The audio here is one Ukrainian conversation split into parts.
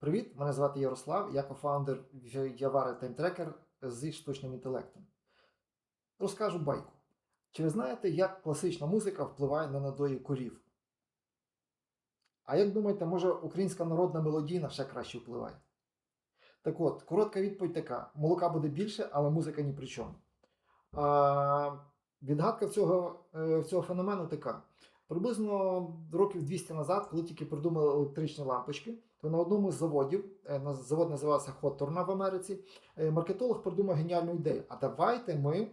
Привіт, мене звати Ярослав, я кофаундер Явара Таймтрекер зі штучним інтелектом. Розкажу байку. Чи ви знаєте, як класична музика впливає на надої корів? А як думаєте, може українська народна мелодійна ще краще впливає? Так от, коротка відповідь така: молока буде більше, але музика ні при чому. А, відгадка цього, е, цього феномену така. Приблизно років 200 назад, коли тільки придумали електричні лампочки, то на одному з заводів, е, завод називався Hawthorne в Америці, е, маркетолог придумав геніальну ідею. А давайте ми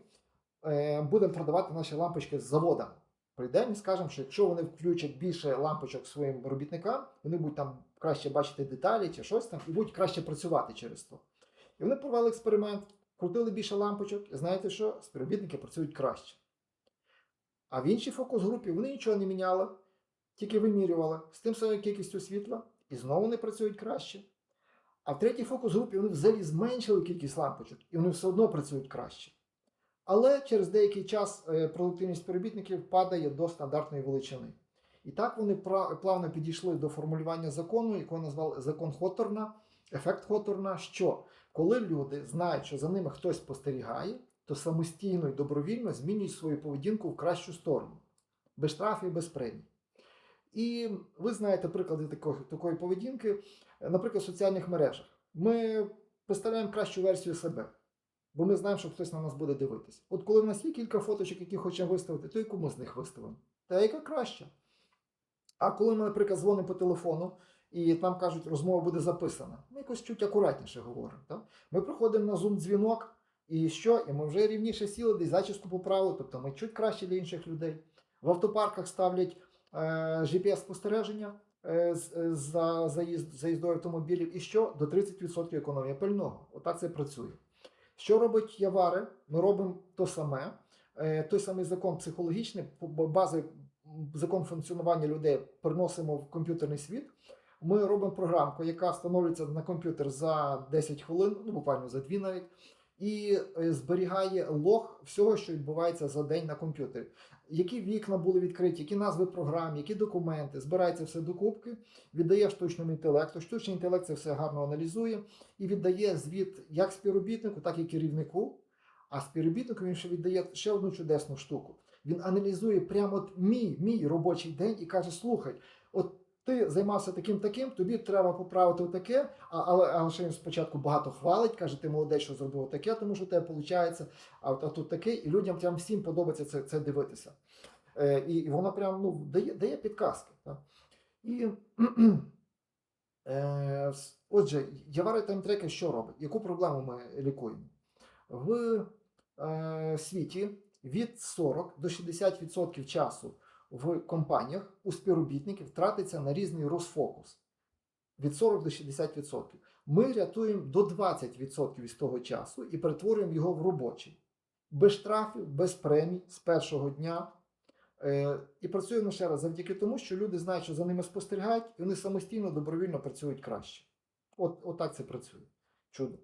е, будемо продавати наші лампочки з завода. Прийдемо і скажемо, що якщо вони включать більше лампочок своїм робітникам, вони будуть там краще бачити деталі чи щось там, і будуть краще працювати через то. І вони провели експеримент, крутили більше лампочок, і знаєте що? Співробітники працюють краще. А в іншій фокус-групі вони нічого не міняли, тільки вимірювали з тим самою кількістю світла, і знову вони працюють краще. А в третій фокус-групі вони взагалі зменшили кількість лампочок, і вони все одно працюють краще. Але через деякий час е, продуктивність співробітників падає до стандартної величини. І так вони плавно підійшли до формулювання закону, якого назвали закон Хоторна, ефект Хоторна, що коли люди знають, що за ними хтось спостерігає, то самостійно і добровільно змінюють свою поведінку в кращу сторону, без штрафів, без премій. І ви знаєте приклади такої, такої поведінки, наприклад, в соціальних мережах. Ми представляємо кращу версію себе, бо ми знаємо, що хтось на нас буде дивитися. От коли в нас є кілька фоточок, які хочемо виставити, то яку ми з них виставимо? Та яка краща. А коли ми, наприклад, дзвонимо по телефону, і там кажуть, розмова буде записана, ми якось чуть акуратніше говоримо. Так? Ми приходимо на зум-дзвінок, і що? І ми вже рівніше сіли, десь зачіску поправили, тобто ми чуть краще для інших людей. В автопарках ставлять е, GPS-спостереження е, е, за заїзд, заїздою автомобілів. І що? До 30% економія пального. Отак це працює. Що робить Явари? Ми робимо то саме. Е, той самий закон психологічний, бази закон функціонування людей переносимо в комп'ютерний світ. Ми робимо програмку, яка встановлюється на комп'ютер за 10 хвилин, ну буквально за 2 навіть, і е, зберігає лог всього, що відбувається за день на комп'ютері. Які вікна були відкриті, які назви програм, які документи, збирається все докупки, віддає штучному інтелекту. Штучний інтелект це все гарно аналізує і віддає звіт як співробітнику, так і керівнику. А співробітнику він ще віддає ще одну чудесну штуку. Він аналізує прямо от мій, мій робочий день і каже: слухай, от ти займався таким таким, тобі треба поправити таке, а, але, ще він спочатку багато хвалить, каже, ти молодець, що зробив таке, тому що в тебе виходить, а, а тут таке, і людям прям всім подобається це, це дивитися. Е, і, і воно прям ну, дає, дає підказки. Так? І, е, отже, Явари таймтрекер що робить? Яку проблему ми лікуємо? В е, світі від 40 до 60% часу в компаніях у співробітників тратиться на різний розфокус. Від 40 до 60%. Ми рятуємо до 20% із того часу і перетворюємо його в робочий. Без штрафів, без премій з першого дня. Е, і працюємо ще раз завдяки тому, що люди знають, що за ними спостерігають, і вони самостійно добровільно працюють краще. От, от так це працює. Чудо.